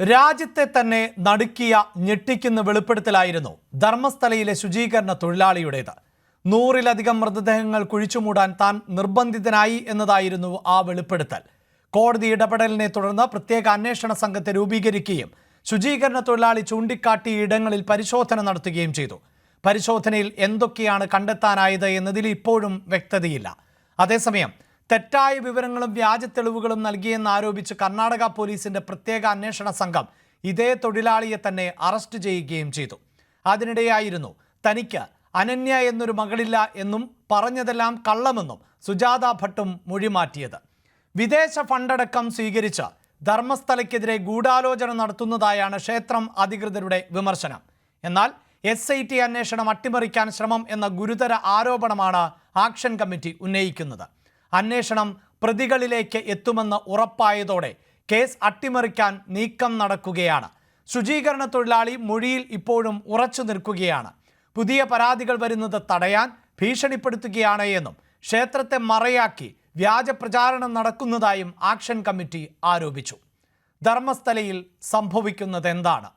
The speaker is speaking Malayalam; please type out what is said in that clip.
രാജ്യത്തെ തന്നെ നടുക്കിയ ഞെട്ടിക്കുന്ന വെളിപ്പെടുത്തലായിരുന്നു ധർമ്മസ്ഥലയിലെ ശുചീകരണ തൊഴിലാളിയുടേത്. നൂറിലധികം മൃതദേഹങ്ങൾ കുഴിച്ചുമൂടാൻ താൻ നിർബന്ധിതനായി എന്നതായിരുന്നു ആ വെളിപ്പെടുത്തൽ. കോടതി ഇടപെടലിനെ തുടർന്ന് പ്രത്യേക അന്വേഷണ സംഘത്തെ രൂപീകരിക്കുകയും ശുചീകരണ തൊഴിലാളി ചൂണ്ടിക്കാട്ടിയ ഇടങ്ങളിൽ പരിശോധന നടത്തുകയും ചെയ്തു. പരിശോധനയിൽ എന്തൊക്കെയാണ് കണ്ടെത്താനായത് എന്നതിൽ ഇപ്പോഴും വ്യക്തതയില്ല. അതേസമയം തെറ്റായ വിവരങ്ങളും വ്യാജ തെളിവുകളും നൽകിയെന്ന് ആരോപിച്ച് കർണാടക പോലീസിന്റെ പ്രത്യേക അന്വേഷണ സംഘം ഇതേ തൊഴിലാളിയെ തന്നെ അറസ്റ്റ് ചെയ്യുകയും ചെയ്തു. അതിനിടെയായിരുന്നു തനിക്ക് അനന്യ എന്നൊരു മകളില്ല എന്നും പറഞ്ഞതെല്ലാം കള്ളമെന്നും സുജാത ഭട്ടും മൊഴിമാറ്റിയത്. വിദേശ ഫണ്ടടക്കം സ്വീകരിച്ച് ധർമ്മസ്ഥലയ്ക്കെതിരെ ഗൂഢാലോചന നടത്തുന്നതായാണ് ക്ഷേത്രം അധികൃതരുടെ വിമർശനം. എന്നാൽ എസ് ഐ ടി അന്വേഷണം അട്ടിമറിക്കാൻ ശ്രമം എന്ന ഗുരുതര ആരോപണമാണ് ആക്ഷൻ കമ്മിറ്റി ഉന്നയിക്കുന്നത്. അന്വേഷണം പ്രതികളിലേക്ക് എത്തുമെന്ന് ഉറപ്പായതോടെ കേസ് അട്ടിമറിക്കാൻ നീക്കം നടക്കുകയാണ്. ശുചീകരണ തൊഴിലാളി മൊഴിയിൽ ഇപ്പോഴും ഉറച്ചു നിൽക്കുകയാണ്. പുതിയ പരാതികൾ വരുന്നത് തടയാൻ ഭീഷണിപ്പെടുത്തുകയാണ് എന്നും ക്ഷേത്രത്തെ മറയാക്കി വ്യാജ പ്രചാരണം നടക്കുന്നതായും ആക്ഷൻ കമ്മിറ്റി ആരോപിച്ചു. ധർമ്മസ്ഥലയിൽ സംഭവിക്കുന്നത് എന്താണ്